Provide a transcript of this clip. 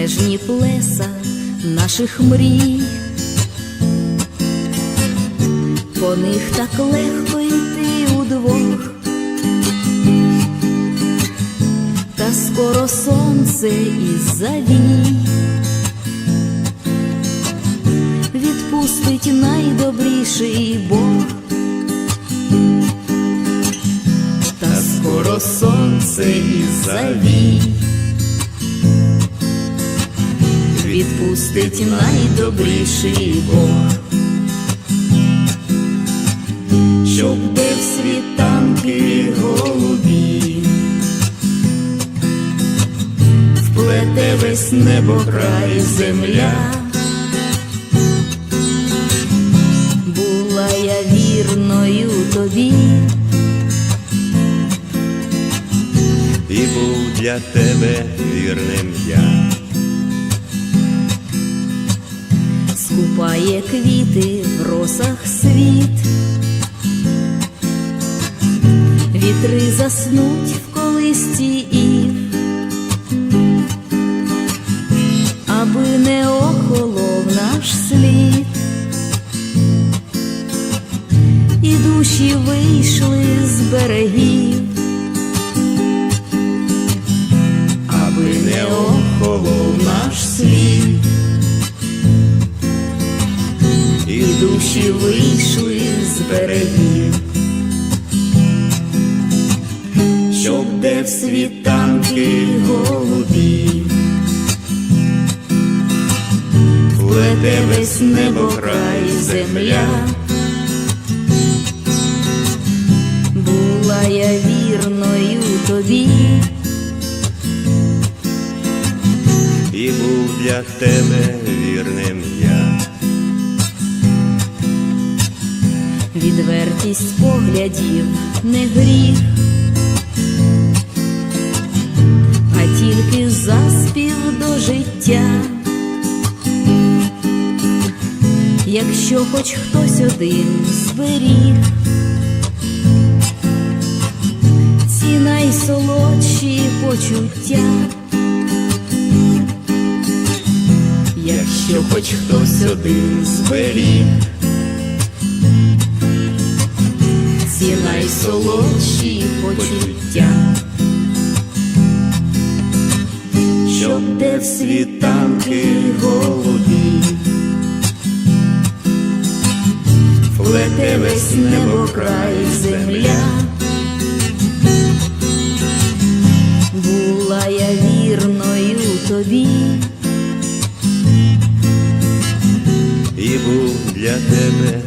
безмежні плеса наших мрій. По них так легко йти удвох, та скоро сонце із завій відпустить найдобріший Бог. Та скоро сонце із завій відпустить найдобріший Бог. Щоб бив світанки голубі, вплете весь небо край земля. Була я вірною тобі, і був для тебе вірним я. Скупає квіти в росах світ, вітри заснуть в колисці ів, аби не охолов наш слід, і душі вийшли з берегів, Аби не охолов наш світ, і душі вийшли з берегів. щоб де в світанки голубі, плете весь небо край земля, була я вірною тобі, і був для тебе вірним я. Відвертість поглядів не гріх, а тільки заспів до життя. Якщо хоч хтось один зберіг, ці найсолодші почуття. Якщо хоч хтось один зберіг, ці найсолодші почуття, щоб де в світанки голубі, плете весь небо край земля, була я вірною тобі, і був для тебе